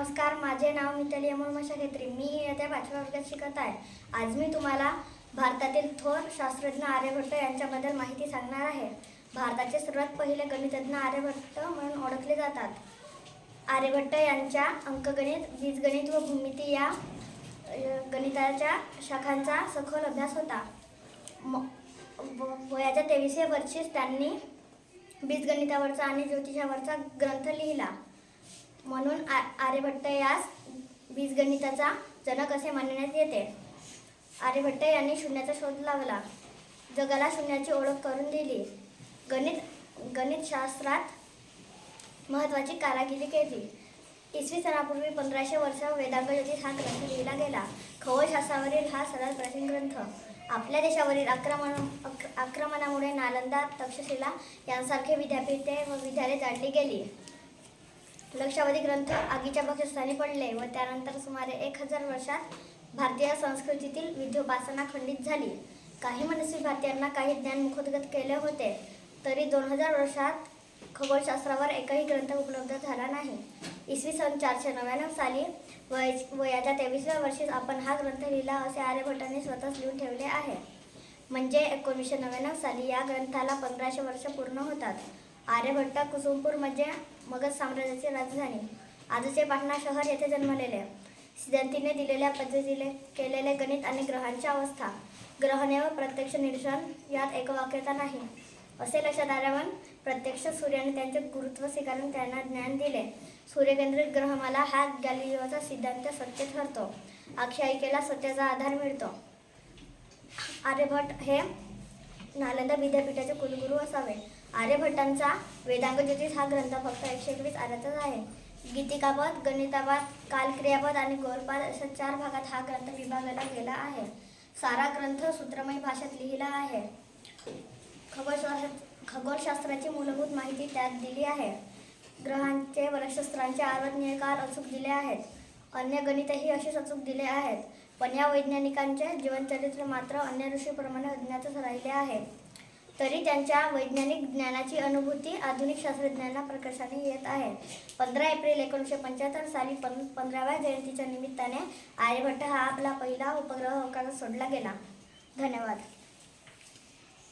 नमस्कार माझे नाव मिताली अमोल मशाखेत्री. मी येत्या पाचव्या वर्गात शिकत आहे. आज मी तुम्हाला भारतातील थोर शास्त्रज्ञ आर्यभट्ट यांच्याबद्दल माहिती सांगणार आहे. भारताचे सर्वात पहिले गणितज्ञ आर्यभट्ट म्हणून ओळखले जातात. आर्यभट्ट यांच्या अंकगणित बीजगणित व भूमिती या गणिताच्या शाखांचा सखोल अभ्यास होता. म- व- वयाच्या तेवीसशे वर्षीच त्यांनी बीजगणितावरचा आणि ज्योतिषावरचा ग्रंथ लिहिला. म्हणून आ आर्यभट्ट यास बीजगणिताचा जनक असे मानण्यात येते. आर्यभट्ट यांनी शून्याचा शोध लावला. जगाला शून्याची ओळख करून दिली. गणित गणितशास्त्रात महत्त्वाची कारागिरी केली. इसवी सनापूर्वी पंधराशे वर्ष वेदांग ज्योतिष हा ग्रंथ लिहिला गेला. खगोलशास्त्रावरील हा सर्वात प्राचीन ग्रंथ. आपल्या देशावरील आक्रमण आक्रमणामुळे नालंदा तक्षशिला यांसारखे विद्यापीठे व विद्यालये जाळली गेली. लक्षावधी ग्रंथ आगीच्या पक्षस्थानी पडले व त्यानंतर सुमारे एक हजार वर्षात भारतीय संस्कृतीतील विद्योपासना खंडित झाली. काही मनस्वी भारतीयांना काही ज्ञान मुखोद्गत केले होते तरी दोन हजार वर्षात खगोलशास्त्रावर एकही ग्रंथ उपलब्ध झाला नाही. इसवी सन चारशे नव्याण्णव साली वय वयाच्या तेवीसव्या वर्षी आपण हा ग्रंथ लिहिला असे आर्यभट्टांनी स्वतःच लिहून ठेवले आहे. म्हणजे एकोणीसशे नव्याण्णव साली या ग्रंथाला पंधराशे वर्ष पूर्ण होतात. आर्यभट्ट कुसुमपूर म्हणजे मगध साम्राज्याची राजधानी. आजचे पाटणा शहर येथे जन्मलेले. सिद्धांतीने दिलेल्या पद्धतीने केलेले गणित आणि ग्रहांच्या अवस्था. ग्रहणे व प्रत्यक्ष निरीक्षण यात एकवाक्यता नाही. असे लक्षात आल्यावर प्रत्यक्ष सूर्याने त्यांचे गुरुत्व स्वीकारून त्यांना ज्ञान दिले. सूर्यकेंद्रित ग्रहमाला हा गॅलिलिओचा सिद्धांत सत्य ठरतो. आख्यायिकेला सत्याचा आधार मिळतो. आर्यभट्ट हे नालंदा विद्यापीठाचे कुलगुरू असावे. आर्यभट्टांचा वेदांग ज्योतिष हा ग्रंथ फक्त एकशे एकवीस आऱ्याचाच आहे. गीतिकापद गणितापद कालक्रियापद आणि गौरपाद अशा चार भागात हा ग्रंथ विभागला गेला आहे. सारा ग्रंथ सूत्रमय भाषेत लिहिला आहे. खगोलशास्त्र खगोलशास्त्राची मूलभूत माहिती त्यात दिली आहे. ग्रहांचे व नक्षत्रांचे काल अचूक दिले आहेत. अन्य गणितही असेच अचूक दिले आहेत. पण या वैज्ञानिकांचे जीवनचरित्र मात्र अन्य ऋषीप्रमाणे अज्ञातच राहिले आहे. तरी त्यांच्या वैज्ञानिक ज्ञानाची अनुभूती आधुनिक शास्त्रज्ञांना प्रकाशाने येत आहे. पंधरा एप्रिल एकोणीसशे पंच्याहत्तर साली पं पंधराव्या जयंतीच्या निमित्ताने आर्यभट्ट हा आपला पहिला उपग्रह अवकाशात सोडला गेला. धन्यवाद.